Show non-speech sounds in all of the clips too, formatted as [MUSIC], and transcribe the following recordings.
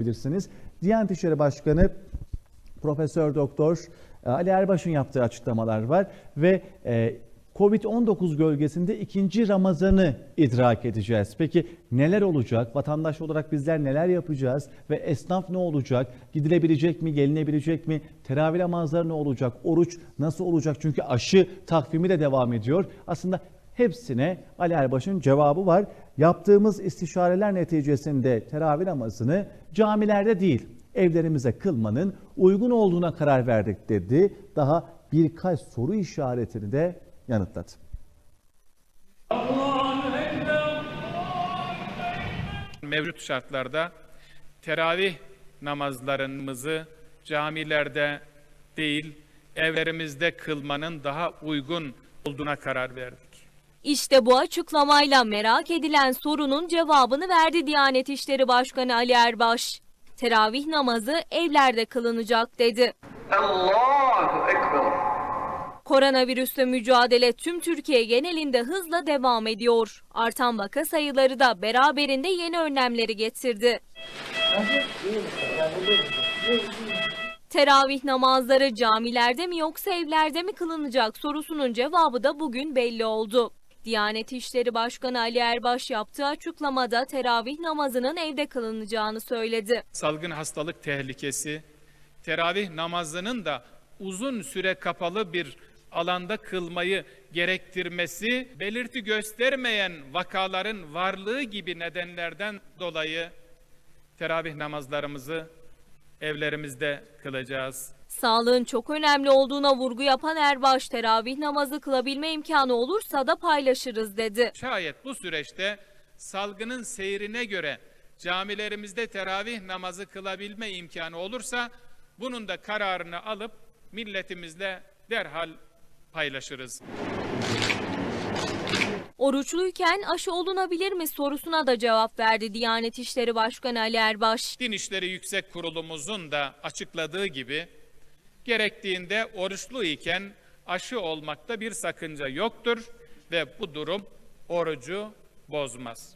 bilirsiniz. Diyanet İşleri Başkanı Profesör Doktor e, Ali Erbaş'ın yaptığı açıklamalar var ve e, Covid-19 gölgesinde ikinci Ramazan'ı idrak edeceğiz. Peki neler olacak? Vatandaş olarak bizler neler yapacağız? Ve esnaf ne olacak? Gidilebilecek mi? Gelinebilecek mi? Teravih namazları ne olacak? Oruç nasıl olacak? Çünkü aşı takvimi de devam ediyor. Aslında hepsine Ali Erbaş'ın cevabı var. Yaptığımız istişareler neticesinde teravih namazını camilerde değil evlerimize kılmanın uygun olduğuna karar verdik dedi. Daha birkaç soru işaretini de yanıtladı. Mevcut şartlarda teravih namazlarımızı camilerde değil evlerimizde kılmanın daha uygun olduğuna karar verdik. İşte bu açıklamayla merak edilen sorunun cevabını verdi Diyanet İşleri Başkanı Ali Erbaş. Teravih namazı evlerde kılınacak dedi. Allahu Ekber. Koronavirüsle mücadele tüm Türkiye genelinde hızla devam ediyor. Artan vaka sayıları da beraberinde yeni önlemleri getirdi. Teravih namazları camilerde mi yoksa evlerde mi kılınacak sorusunun cevabı da bugün belli oldu. Diyanet İşleri Başkanı Ali Erbaş yaptığı açıklamada teravih namazının evde kılınacağını söyledi. Salgın hastalık tehlikesi, teravih namazının da uzun süre kapalı bir alanda kılmayı gerektirmesi, belirti göstermeyen vakaların varlığı gibi nedenlerden dolayı teravih namazlarımızı evlerimizde kılacağız. Sağlığın çok önemli olduğuna vurgu yapan Erbaş, teravih namazı kılabilme imkanı olursa da paylaşırız dedi. Şayet bu süreçte salgının seyrine göre camilerimizde teravih namazı kılabilme imkanı olursa bunun da kararını alıp milletimizle derhal paylaşırız. Oruçluyken aşı olunabilir mi sorusuna da cevap verdi Diyanet İşleri Başkanı Ali Erbaş. Din İşleri Yüksek Kurulumuzun da açıkladığı gibi gerektiğinde oruçlu iken aşı olmakta bir sakınca yoktur ve bu durum orucu bozmaz.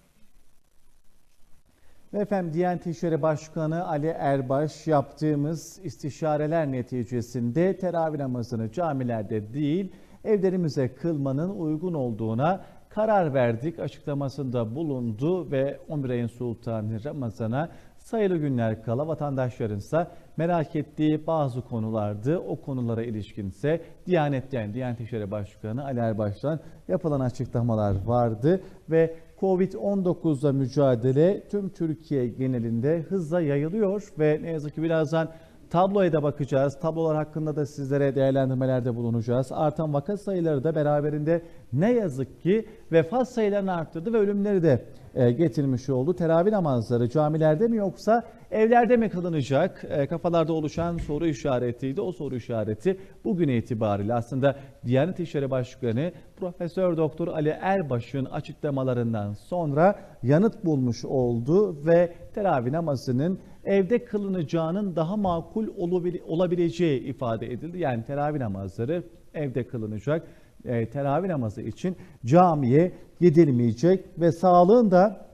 Ve efendim Diyanet İşleri Başkanı Ali Erbaş yaptığımız istişareler neticesinde teravih namazını camilerde değil evlerimize kılmanın uygun olduğuna karar verdik açıklamasında bulundu ve 11 ayın sultanı Ramazan'a sayılı günler kala vatandaşların ise merak ettiği bazı konulardı. O konulara ilişkinse Diyanet'ten, Diyanet İşleri Başkanı Ali Erbaş'tan yapılan açıklamalar vardı ve Covid-19'la mücadele tüm Türkiye genelinde hızla yayılıyor ve ne yazık ki birazdan tabloya da bakacağız. Tablolar hakkında da sizlere değerlendirmelerde bulunacağız. Artan vaka sayıları da beraberinde ne yazık ki vefat sayılarını arttırdı ve ölümleri de getirmiş oldu. Teravih namazları camilerde mi yoksa evlerde mi kılınacak? E, Kafalarda oluşan soru işaretiydi. O soru işareti bugün itibariyle aslında Diyanet İşleri Başkanı Profesör Doktor Ali Erbaş'ın açıklamalarından sonra yanıt bulmuş oldu ve teravih namazının evde kılınacağının daha makul olabile- olabileceği ifade edildi. Yani teravih namazları evde kılınacak. E, teravih namazı için camiye gidilmeyecek ve sağlığın da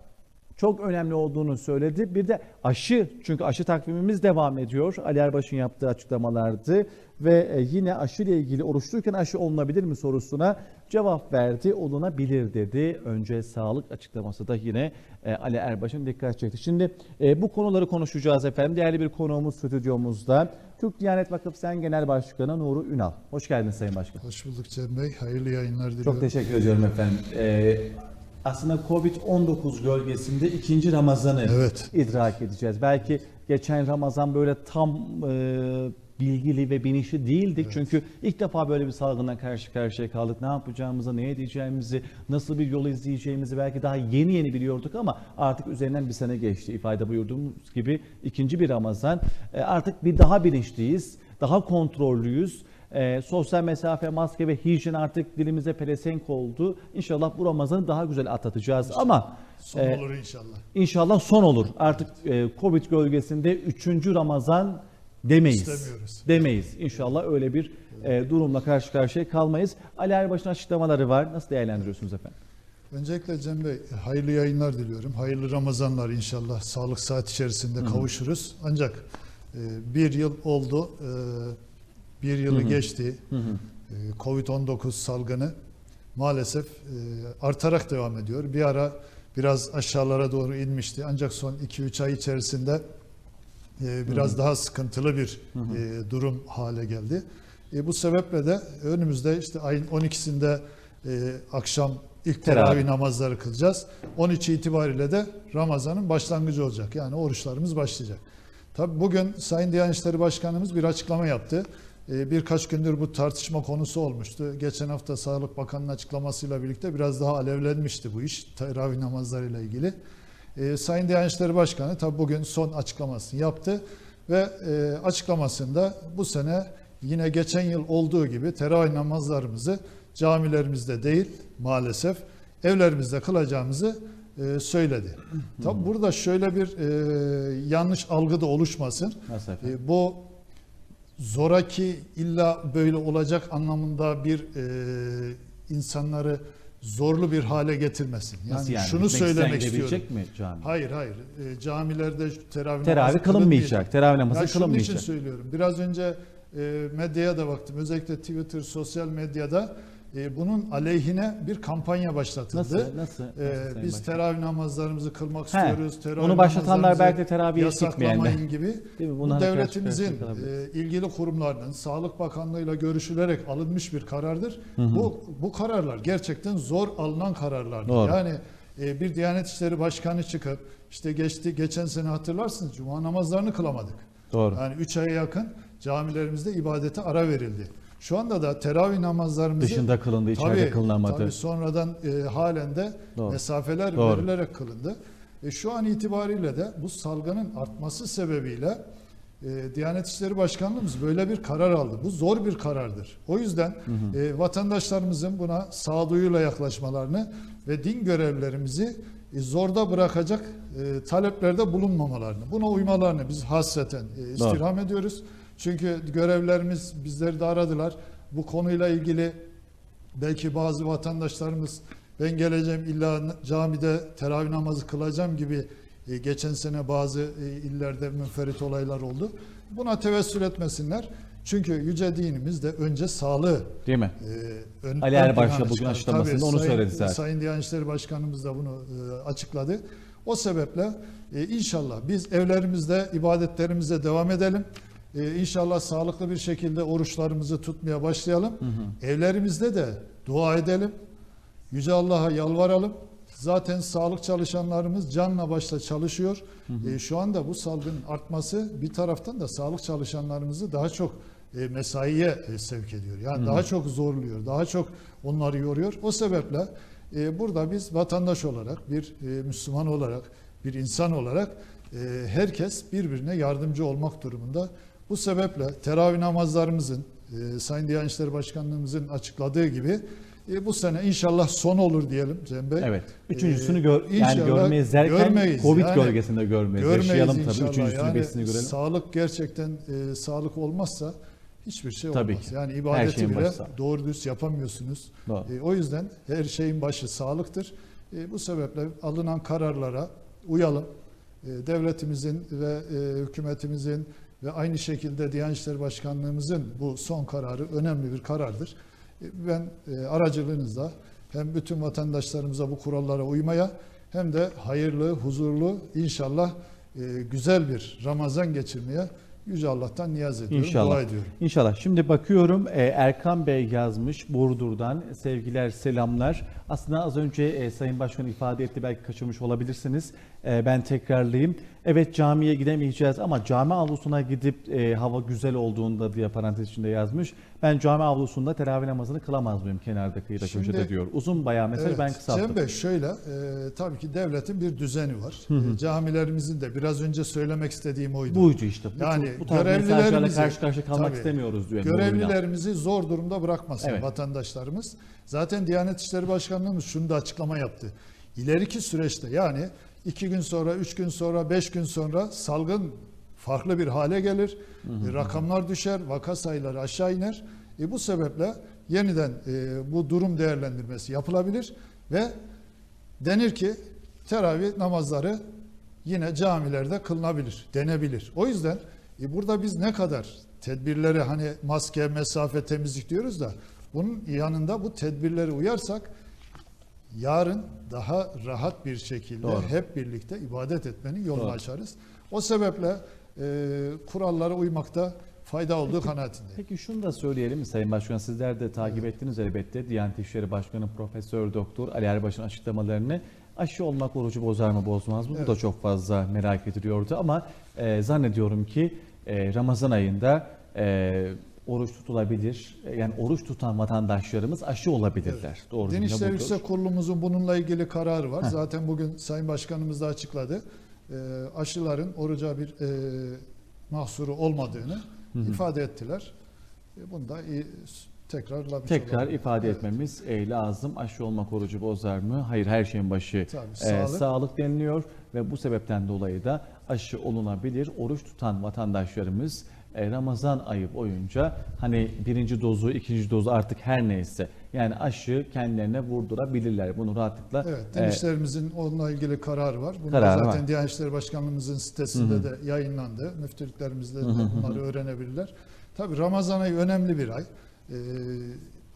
çok önemli olduğunu söyledi. Bir de aşı çünkü aşı takvimimiz devam ediyor. Ali Erbaş'ın yaptığı açıklamalardı ve e, yine aşı ile ilgili oruçluyken aşı olunabilir mi sorusuna cevap verdi. Olunabilir dedi. Önce sağlık açıklaması da yine e, Ali Erbaş'ın dikkat çekti. Şimdi e, bu konuları konuşacağız efendim. Değerli bir konuğumuz stüdyomuzda. Türk Diyanet Vakıf Sen Genel Başkanı Nuru Ünal. Hoş geldiniz Sayın Başkan. Hoş bulduk Cem Bey. Hayırlı yayınlar diliyorum. Çok teşekkür ediyorum efendim. Ee, aslında Covid-19 gölgesinde ikinci Ramazan'ı Evet. idrak edeceğiz. Belki geçen Ramazan böyle tam e, bilgili ve bilinçli değildik. Çünkü ilk defa böyle bir salgına karşı karşıya kaldık. Ne yapacağımızı, ne edeceğimizi, nasıl bir yol izleyeceğimizi belki daha yeni yeni biliyorduk ama artık üzerinden bir sene geçti. İfade buyurduğumuz gibi ikinci bir Ramazan. E, artık bir daha bilinçliyiz, daha kontrollüyüz. E, sosyal mesafe, maske ve hijyen artık dilimize pelesenk oldu. İnşallah bu Ramazan'ı daha güzel atlatacağız. Ama Son e, olur inşallah. İnşallah son olur. Artık e, Covid gölgesinde 3. Ramazan demeyiz. İstemiyoruz. Demeyiz. İnşallah öyle bir e, durumla karşı karşıya kalmayız. Ali Erbaş'ın açıklamaları var. Nasıl değerlendiriyorsunuz efendim? Öncelikle Cem Bey hayırlı yayınlar diliyorum. Hayırlı Ramazanlar inşallah sağlık saat içerisinde kavuşuruz. Ancak e, bir yıl oldu, e, bir yılı geçti. Hı hı. E, Covid-19 salgını maalesef e, artarak devam ediyor. Bir ara biraz aşağılara doğru inmişti. Ancak son 2-3 ay içerisinde e, biraz daha sıkıntılı bir e, durum hale geldi. E, bu sebeple de önümüzde işte ayın 12'sinde e, akşam ilk Teravih. namazları kılacağız. 13 itibariyle de Ramazan'ın başlangıcı olacak. Yani oruçlarımız başlayacak. Tabii bugün Sayın Diyanet İşleri Başkanımız bir açıklama yaptı. Ee, Birkaç gündür bu tartışma konusu olmuştu. Geçen hafta Sağlık Bakanı'nın açıklamasıyla birlikte biraz daha alevlenmişti bu iş teravih namazlarıyla ilgili. Ee, Sayın Diyanet İşleri Başkanı tabii bugün son açıklamasını yaptı ve e, açıklamasında bu sene yine geçen yıl olduğu gibi teravih namazlarımızı camilerimizde değil maalesef evlerimizde kılacağımızı e, söyledi. Tabi burada şöyle bir e, yanlış algı da oluşmasın. E, bu zoraki illa böyle olacak anlamında bir e, insanları zorlu bir hale getirmesin. Yani, Nasıl yani? şunu Gitmek söylemek istiyorum. mi cami? Hayır hayır. E, camilerde teravih, Teravih kılınmayacak. Teravih namazı ya şunun için kılınmayacak. söylüyorum. Biraz önce e, medyaya da baktım. Özellikle Twitter, sosyal medyada e, bunun aleyhine bir kampanya başlatıldı. Nasıl? Nasıl? Nasıl Ee, Sayın biz Başkan? teravih namazlarımızı kılmak He, istiyoruz. Teravih onu başlatanlar belki de teravihe yasaklamayın gitmeyenler. gibi. Değil mi? Bu devletimizin e, ilgili kurumlarının Sağlık Bakanlığı'yla görüşülerek alınmış bir karardır. Bu bu kararlar gerçekten zor alınan kararlardır. Doğru. Yani e, bir Diyanet İşleri Başkanı çıkıp işte geçti geçen sene hatırlarsınız cuma namazlarını kılamadık. Doğru. Yani 3 aya yakın camilerimizde ibadete ara verildi. Şu anda da teravih namazlarımızı Dışında kılındı, içeride kılınamadı. Tabii sonradan e, halen de Doğru. mesafeler Doğru. verilerek kılındı. E, şu an itibariyle de bu salgının artması sebebiyle e, Diyanet İşleri Başkanlığımız böyle bir karar aldı. Bu zor bir karardır. O yüzden e, vatandaşlarımızın buna sağduyuyla yaklaşmalarını ve din görevlerimizi e, zorda bırakacak e, taleplerde bulunmamalarını, buna uymalarını biz hasreten e, istirham ediyoruz. Çünkü görevlerimiz bizleri de aradılar. Bu konuyla ilgili belki bazı vatandaşlarımız ben geleceğim illa camide teravih namazı kılacağım gibi e, geçen sene bazı e, illerde münferit olaylar oldu. Buna tevessül etmesinler. Çünkü yüce dinimiz de önce sağlığı Değil mi? e, ön, Ali ön Erbaş da plana bugün çıkar. açıklamasında onu Sayın- söyledi zaten. Sayın Diyanet İşleri Başkanımız da bunu e, açıkladı. O sebeple e, inşallah biz evlerimizde ibadetlerimize devam edelim. E, inşallah sağlıklı bir şekilde oruçlarımızı tutmaya başlayalım. Evlerimizde de dua edelim. Yüce Allah'a yalvaralım. Zaten sağlık çalışanlarımız canla başla çalışıyor. E, şu anda bu salgının artması bir taraftan da sağlık çalışanlarımızı daha çok e, mesaiye e, sevk ediyor. Yani daha çok zorluyor, daha çok onları yoruyor. O sebeple e, burada biz vatandaş olarak, bir e, Müslüman olarak, bir insan olarak e, herkes birbirine yardımcı olmak durumunda. Bu sebeple teravih namazlarımızın, e, Sayın Diyanet İşleri Başkanlığımızın açıkladığı gibi e, bu sene inşallah son olur diyelim Cem Bey. Evet. E, Üçüncüsünü gör, yani inşallah görmeyiz derken görmeyiz. Covid Yani gölgesinde görmeyiz. Görmeyiz Yaşayalım tabii. Üçüncüsünü, Yani beşini görelim. Sağlık gerçekten e, sağlık olmazsa hiçbir şey Tabii olmaz. ki. Yani ibadeti bile başı sağlık. doğru düz yapamıyorsunuz. Doğru. E, o yüzden her şeyin başı sağlıktır. E, bu sebeple alınan kararlara uyalım. E, devletimizin ve e, hükümetimizin ve aynı şekilde Diyanet İşleri Başkanlığımızın bu son kararı önemli bir karardır. E, ben e, aracılığınızla hem bütün vatandaşlarımıza bu kurallara uymaya hem de hayırlı, huzurlu inşallah e, güzel bir Ramazan geçirmeye Yüce Allah'tan niyaz ediyorum, İnşallah. dua ediyorum. İnşallah. Şimdi bakıyorum e, Erkan Bey yazmış Burdur'dan. Sevgiler, selamlar. Aslında az önce e, Sayın Başkan ifade etti belki kaçırmış olabilirsiniz. E, ben tekrarlayayım. Evet camiye gidemeyeceğiz ama cami avlusuna gidip hava güzel olduğunda diye parantez içinde yazmış. Ben cami avlusunda teravih namazını kılamaz mıyım kenarda kıyıda Şimdi- köşede diyor. Uzun bayağı mesaj ben kısalttım. Cem Bey şöyle, e, tabii ki devletin bir düzeni var. E, camilerimizin de biraz önce söylemek istediğim oydu. Buydu işte. Bu, Yani bu tarz görevlilerimizi- karşı karşıya kalmak Tabii. istemiyoruz diyor. Görevlilerimizi zor durumda bırakmasın Evet. vatandaşlarımız. Zaten Diyanet İşleri Başkanlığımız şunu da açıklama yaptı. İleriki süreçte yani iki gün sonra, üç gün sonra, beş gün sonra salgın farklı bir hale gelir. E, rakamlar düşer, vaka sayıları aşağı iner. E, bu sebeple yeniden e, bu durum değerlendirmesi yapılabilir ve denir ki teravih namazları yine camilerde kılınabilir, denebilir. O yüzden e, burada biz ne kadar tedbirleri hani maske, mesafe, temizlik diyoruz da bunun yanında bu tedbirleri uyarsak yarın daha rahat bir şekilde Doğru. hep birlikte ibadet etmenin yolunu Doğru. açarız. O sebeple kurallara uymakta fayda olduğu kanaatindeyim. Peki şunu da söyleyelim Sayın Başkan sizler de takip ettiniz elbette. Diyanet İşleri Başkanı Profesör Doktor Ali Erbaş'ın açıklamalarını aşı olmak orucu bozar mı bozmaz mı? Bu da Evet. çok fazla merak ediliyordu ama e, zannediyorum ki e, Ramazan ayında e, oruç tutulabilir. E, Yani oruç tutan vatandaşlarımız aşı olabilirler. Doğru Din İşleri. Yüksek Kurulumuzun bununla ilgili kararı var. Heh. Zaten bugün Sayın Başkanımız da açıkladı. Ee, aşıların oruca bir e, mahsuru olmadığını ifade ettiler. E, bunu da tekrarlamış Tekrar olalım. ifade Evet. etmemiz e, lazım. Aşı olmak orucu bozar mı? Hayır her şeyin başı Tabii, e, sağlık. sağlık deniliyor ve bu sebepten dolayı da aşı olunabilir. Oruç tutan vatandaşlarımız e, Ramazan ayı boyunca hani birinci dozu, ikinci dozu artık her neyse yani aşı kendilerine vurdurabilirler. Bunu rahatlıkla Evet, din e, onunla ilgili kararı var. Bunu Kararı da zaten var. Diyanet İşleri Başkanlığımızın sitesinde de yayınlandı. Müftülüklerimizde de bunları öğrenebilirler. Tabii Ramazan ayı önemli bir ay. Ee,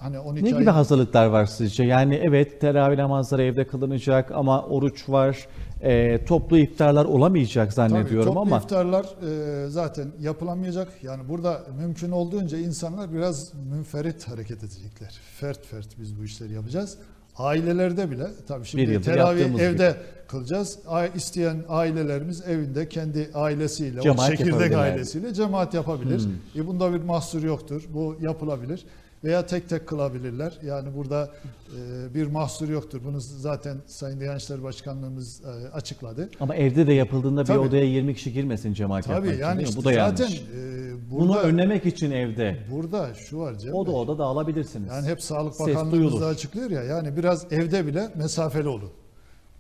hani 12 ne ay gibi hazırlıklar var sizce? Yani evet teravih namazları evde kılınacak ama oruç var. E, toplu iftarlar olamayacak zannediyorum Tabii, toplu ama iftarlar e, zaten yapılamayacak. Yani burada mümkün olduğunca insanlar biraz münferit hareket edecekler. Fert fert biz bu işleri yapacağız. Ailelerde bile tabii şimdi teravih evde kılacağız. A- isteyen ailelerimiz evinde kendi ailesiyle, Cemaat o çekirdek ailesiyle cemaat yapabilir. Hmm. E, bunda bir mahsur yoktur. Bu yapılabilir. Veya tek tek kılabilirler. Yani burada e, bir mahsur yoktur. Bunu zaten Sayın Diyanet İşleri Başkanlığımız e, açıkladı. ama evde de yapıldığında bir Tabii. odaya 20 kişi girmesin cemaat yapmak Tabii için, yani işte bu da zaten yanlış. e, Bunu burada, önlemek için evde burada şu var Cem oda Bey. oda dağılabilirsiniz. Yani hep Sağlık Bakanlığımız da açıklıyor ya yani biraz evde bile mesafeli olun.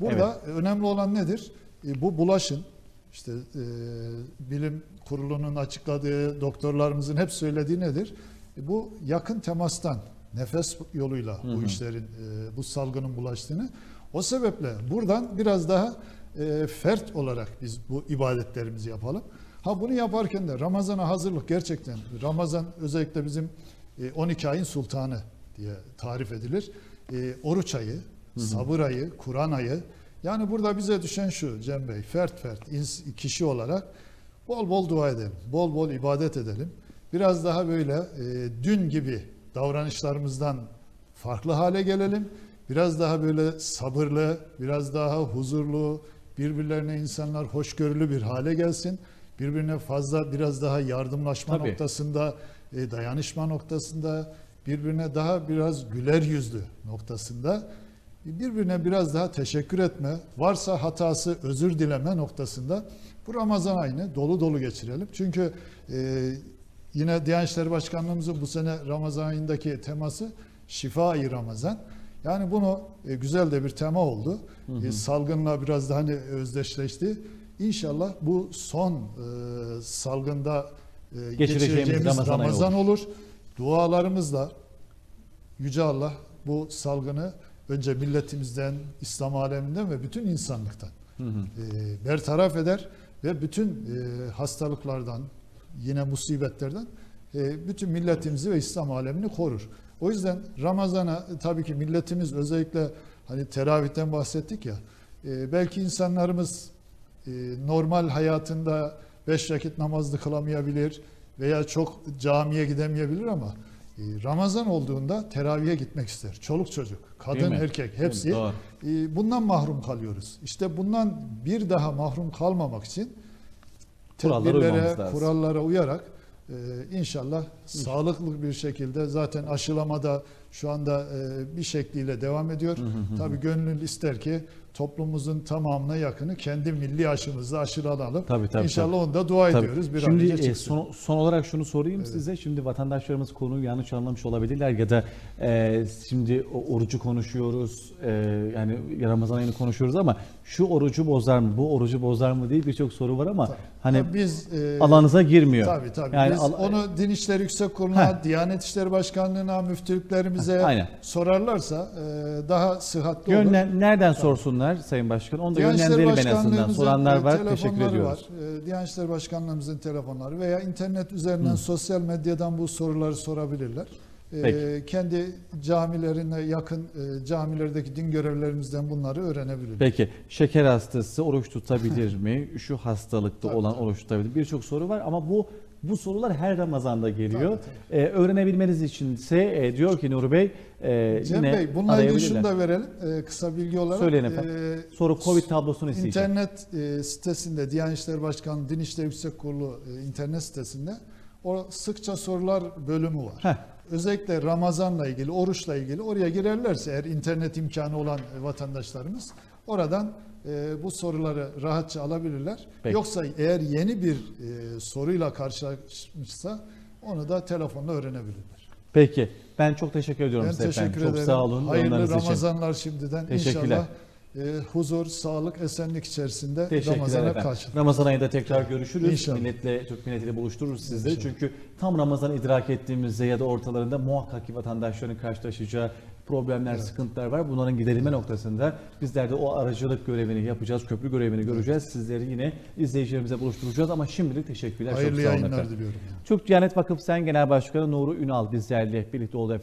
Burada önemli olan nedir? E, bu bulaşın işte e, bilim kurulunun açıkladığı, doktorlarımızın hep söylediği nedir? E, bu yakın temastan, nefes yoluyla bu işlerin, e, bu salgının bulaştığını. O sebeple buradan biraz daha e, fert olarak biz bu ibadetlerimizi yapalım. Ha bunu yaparken de Ramazan'a hazırlık gerçekten Ramazan özellikle bizim e, 12 ayın sultanı diye tarif edilir. E, oruç ayı, sabır ayı, Kur'an ayı. Yani burada bize düşen şu Cem Bey, fert fert kişi olarak bol bol dua edelim, bol bol ibadet edelim. Biraz daha böyle e, dün gibi davranışlarımızdan farklı hale gelelim. Biraz daha böyle sabırlı, biraz daha huzurlu, birbirlerine insanlar hoşgörülü bir hale gelsin. Birbirine fazla biraz daha yardımlaşma Tabii. noktasında, e, dayanışma noktasında, birbirine daha biraz güler yüzlü noktasında birbirine biraz daha teşekkür etme, varsa hatası özür dileme noktasında bu Ramazan ayını dolu dolu geçirelim. Çünkü e, yine Diyanet İşleri Başkanlığımızın bu sene Ramazan ayındaki teması şifa ayı Ramazan. Yani bunu e, güzel de bir tema oldu. E, salgınla biraz da hani özdeşleşti. İnşallah bu son e, salgında e, Geçireceğimiz geçireceğimiz Ramazan Ramazan olur. Dualarımızla Yüce Allah bu salgını önce milletimizden, İslam aleminden ve bütün insanlıktan e, bertaraf eder ve bütün e, hastalıklardan, yine musibetlerden e, bütün milletimizi ve İslam alemini korur. O yüzden Ramazan'a e, tabii ki milletimiz özellikle hani teravihten bahsettik ya, e, belki insanlarımız normal hayatında beş vakit namazlı kılamayabilir veya çok camiye gidemeyebilir ama Ramazan olduğunda teravihe gitmek ister. Çoluk çocuk, kadın, erkek hepsi. Bundan mahrum kalıyoruz. İşte bundan bir daha mahrum kalmamak için tedbirlere, kurallara uyarak e, inşallah sağlıklı bir şekilde zaten aşılamada şu anda e, bir şekliyle devam ediyor. Tabii gönül ister ki toplumumuzun tamamına yakını kendi milli aşımızla aşılanalım. Tabii, tabii, İnşallah onu da dua Tabii. ediyoruz. Bir Şimdi e, son, son olarak şunu sorayım size. Şimdi vatandaşlarımız konuyu yanlış anlamış olabilirler ya da e, şimdi orucu konuşuyoruz. e, yani Ramazan ayını konuşuyoruz ama şu orucu bozar mı, bu orucu bozar mı diye birçok soru var ama hani Tabii biz e, alanınıza girmiyor. Tabii tabii. Yani Biz al- onu Din İşleri Yüksek Kurulu'na, Diyanet İşleri Başkanlığı'na, müftülüklerimize bize Aynen. sorarlarsa e, daha sıhhatli olur. Yönlen, nereden sorsunlar Sayın Başkan? Onu da Diyanet yönlendirelim en azından. Soranlar e, var. Teşekkür ediyoruz. Var. E, Diyanet İşleri Başkanlığımızın telefonları veya internet üzerinden sosyal medyadan bu soruları sorabilirler. E, Peki. kendi camilerine yakın e, camilerdeki din görevlerimizden bunları öğrenebilirler. Peki şeker hastası oruç tutabilir [LAUGHS] mi? Şu hastalıkta Tabii, olan tabii. oruç tutabilir. Birçok soru var ama bu bu sorular her Ramazan'da geliyor. Tabii, Ee, öğrenebilmeniz içinse e, diyor ki Nuri Bey e, Cem yine Bey bununla ilgili şunu da verelim e, kısa bilgi olarak. Söyleyin efendim. E, Soru Covid tablosunu isteyeceğim. İnternet e, sitesinde Diyanet İşleri Başkanlığı Din İşleri Yüksek Kurulu e, internet sitesinde o sıkça sorular bölümü var. Heh. Özellikle Ramazan'la ilgili, oruçla ilgili oraya girerlerse eğer internet imkanı olan e, vatandaşlarımız oradan e, bu soruları rahatça alabilirler. Peki. Yoksa eğer yeni bir e, soruyla karşılaşmışsa onu da telefonla öğrenebilirler. Peki ben çok teşekkür ediyorum Ben size efendim. teşekkür Çok ederim. sağ olun. Hayırlı yorumlarınız için. Ramazanlar şimdiden. İnşallah e, huzur, sağlık, esenlik içerisinde Ramazan'a efendim. karşı. Ramazan ayında tekrar görüşürüz. İnşallah. Milletle, Türk milletiyle buluştururuz sizleri. İnşallah. Çünkü tam Ramazan idrak ettiğimizde ya da ortalarında muhakkak ki vatandaşların karşılaşacağı problemler, sıkıntılar var. Bunların giderilme noktasında bizler de o aracılık görevini yapacağız, köprü görevini göreceğiz. Sizleri yine izleyicilerimize buluşturacağız ama şimdilik teşekkürler. Hayırlı yayınlar efendim. diliyorum. Türk Diyanet Vakıf Sen Genel Başkanı Nuru Ünal bizlerle birlikte oldu efendim.